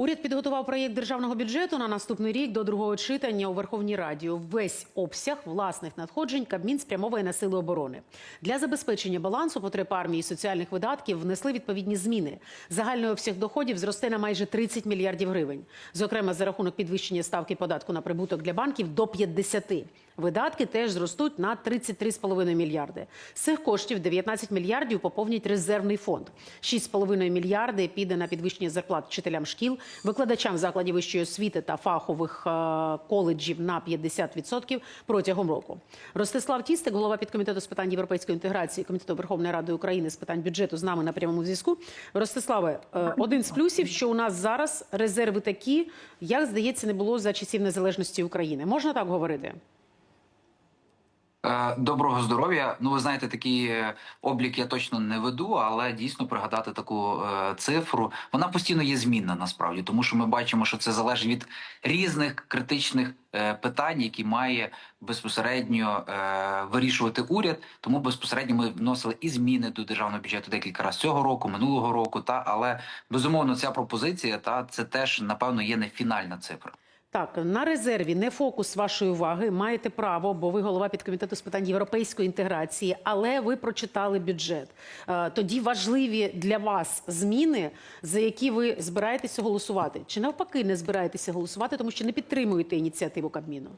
Уряд підготував проєкт державного бюджету на наступний рік до другого читання у Верховній Раді. Весь обсяг власних надходжень Кабмін спрямовує на сили оборони. Для забезпечення балансу потреб армії і соціальних видатків внесли відповідні зміни. Загальний обсяг доходів зросте на майже 30 мільярдів гривень. Зокрема, за рахунок підвищення ставки податку на прибуток для банків до 50. Видатки теж зростуть на 33,5 мільярди. З цих коштів 19 мільярдів поповнять резервний фонд. 6,5 мільярди піде на підвищення зарплат вчителям шкіл, викладачам закладів вищої освіти та фахових е, коледжів на 50% протягом року. Ростислав Тістик, голова підкомітету з питань європейської інтеграції комітету Верховної Ради України з питань бюджету, з нами на прямому зв'язку. Ростиславе, е, один з плюсів, що у нас зараз резерви такі, як здається, не було за часів незалежності України. Можна так говорити? Е, Доброго здоров'я. Ну, ви знаєте, такий е, облік я точно не веду, але дійсно пригадати таку е, цифру. Вона постійно є змінна насправді, тому що ми бачимо, що це залежить від різних критичних питань, які має безпосередньо вирішувати уряд. Тому безпосередньо ми вносили і зміни до державного бюджету декілька разів цього року, минулого року. Та але безумовно ця пропозиція та це теж напевно є не фінальна цифра. Так, на резерві не фокус вашої уваги. Маєте право, бо ви голова підкомітету з питань європейської інтеграції, але ви прочитали бюджет. Е, Тоді важливі для вас зміни, за які ви збираєтеся голосувати, чи навпаки не збираєтеся голосувати, тому що не підтримуєте ініціативу Кабміну.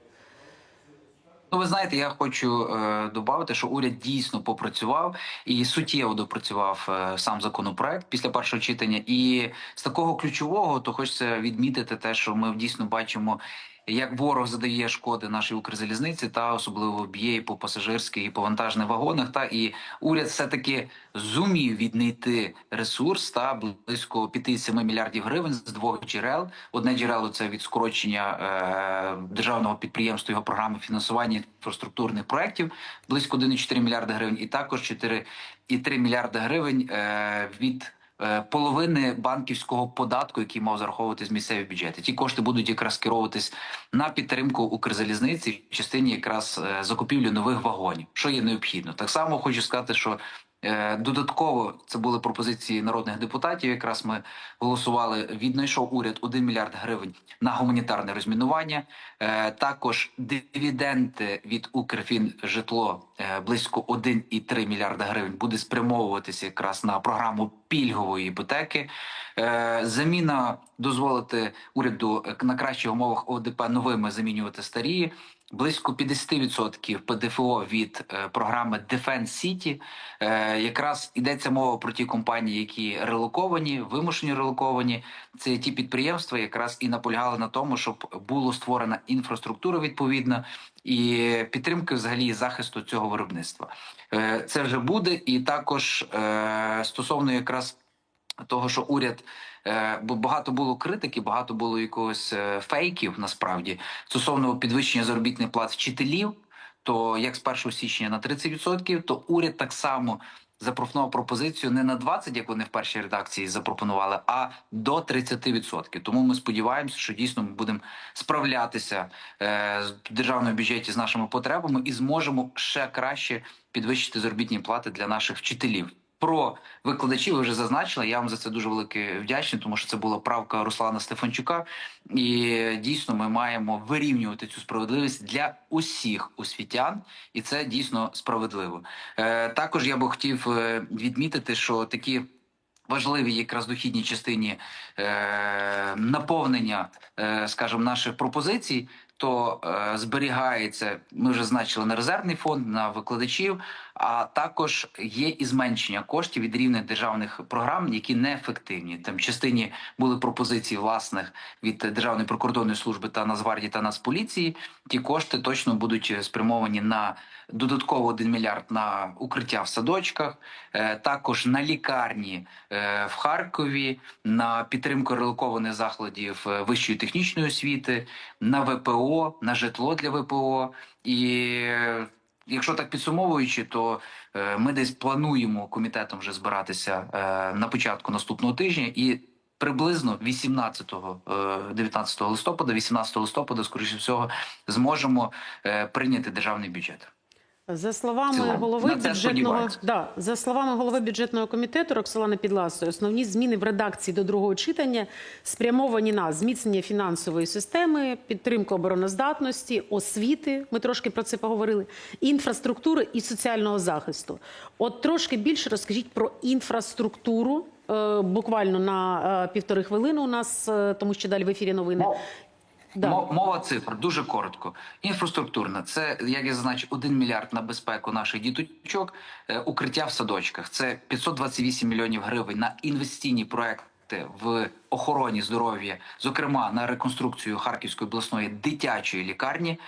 Ну, ви знаєте, я хочу е, додати, що уряд дійсно попрацював і суттєво допрацював е, сам законопроект після першого читання. І з такого ключового, то хочеться відмітити те, що ми дійсно бачимо. Як ворог задає шкоди нашій Укрзалізниці, та особливо б'є і по пасажирських і по вантажних вагонах, та і уряд все таки зумів віднайти ресурс та близько 5-7 мільярдів гривень з двох джерел. Одне джерело це від скорочення е, державного підприємства його програми фінансування інфраструктурних проєктів близько 1,4 мільярди гривень, і також 4,3 мільярди гривень е, від половини банківського податку, який мав зараховувати з місцеві бюджети. Ті кошти будуть якраз керуватись на підтримку Укрзалізниці в частині якраз е, закупівлі нових вагонів, що є необхідно. Так само хочу сказати, що е, додатково це були пропозиції народних депутатів. Якраз ми голосували. Віднайшов уряд 1 мільярд гривень на гуманітарне розмінування. Е, Також дивіденди від Укрфінжитло е, близько 1,3 мільярда гривень буде спрямовуватися якраз на програму пільгової іпотеки. Е, Заміна дозволити уряду е, на кращих умовах ОДП новими замінювати старі. Близько 50% ПДФО від е, програми Defense City. Е, якраз йдеться мова про ті компанії, які релоковані, вимушені релоковані. Це ті підприємства, якраз і наполягали на тому, щоб було створена інфраструктура відповідна і підтримки взагалі захисту цього виробництва. Е, це вже буде, і також стосовно якраз того, що уряд. Е, Бо багато було критики, багато було якогось е, фейків насправді стосовно підвищення заробітних плат вчителів. То як з 1 січня на 30%, то уряд так само запропонував пропозицію не на 20%, як вони в першій редакції запропонували, а до 30%. Тому ми сподіваємося, що дійсно ми будемо справлятися е, з державному бюджеті з нашими потребами і зможемо ще краще підвищити заробітні плати для наших вчителів. Про викладачів ви вже зазначили. Я вам за це дуже велике вдячний, тому що це була правка Руслана Стефанчука. І дійсно ми маємо вирівнювати цю справедливість для усіх освітян, і це дійсно справедливо. Е, також я би хотів е, відмітити, що такі. Важливі якраз дохідній частині е, наповнення, е, скажімо, наших пропозицій, то е, зберігається. Ми вже значили на резервний фонд, на викладачів. А також є і зменшення коштів від рівних державних програм, які неефективні. Там в частині були пропозиції власних від Державної прикордонної служби та Нацгвардії та Нацполіції. Ті кошти точно будуть спрямовані на додатково 1 мільярд на укриття в садочках, е, також на лікарні е, в Харкові, на підтримку релокованих закладів е, вищої технічної освіти, на ВПО, на житло для ВПО і. е, Якщо так підсумовуючи, то е, ми десь плануємо комітетом вже збиратися е, на початку наступного тижня і. Приблизно 18-19 листопада, 18 листопада, скоріше всього, зможемо е, прийняти державний бюджет. За словами голови бюджетного да, за словами голови бюджетного комітету Роксолани Підласої, основні зміни в редакції до другого читання спрямовані на зміцнення фінансової системи, підтримку обороноздатності, освіти. Ми трошки про це поговорили, інфраструктури і соціального захисту. От трошки більше розкажіть про інфраструктуру. е, Буквально на е, півтори хвилини у нас, е, тому що далі в ефірі новини. Да. Мова цифр дуже коротко. Інфраструктурна це як я зазначив, 1 мільярд на безпеку наших діточок, е, укриття в садочках. Це 528 мільйонів гривень на інвестиційні проекти в охороні здоров'я, зокрема на реконструкцію Харківської обласної дитячої лікарні.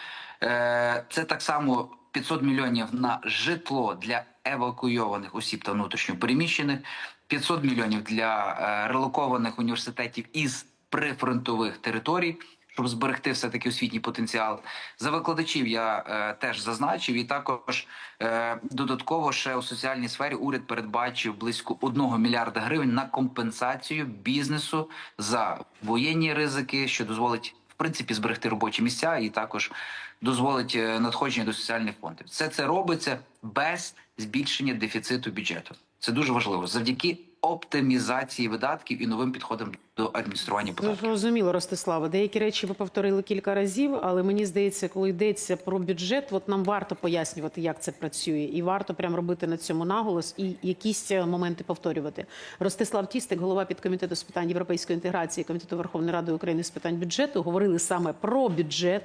Е, Це так само 500 мільйонів на житло для евакуйованих осіб та внутрішньо переміщених, 500 мільйонів для е, релокованих університетів із прифронтових територій щоб зберегти все таки освітній потенціал. За викладачів я е, теж зазначив, і також е, додатково ще у соціальній сфері уряд передбачив близько 1 мільярда гривень на компенсацію бізнесу за воєнні ризики, що дозволить в принципі зберегти робочі місця і також дозволить е, надходження до соціальних фондів. Все це робиться без збільшення дефіциту бюджету. Це дуже важливо завдяки оптимізації видатків і новим підходам до адміністрування податків. Зрозуміло, Ростислава. Деякі речі ви повторили кілька разів, але мені здається, коли йдеться про бюджет, от нам варто пояснювати, як це працює, і варто прям робити на цьому наголос і якісь е, моменти повторювати. Ростислав Тістик, голова підкомітету з питань європейської інтеграції комітету Верховної Ради України з питань бюджету, говорили саме про бюджет.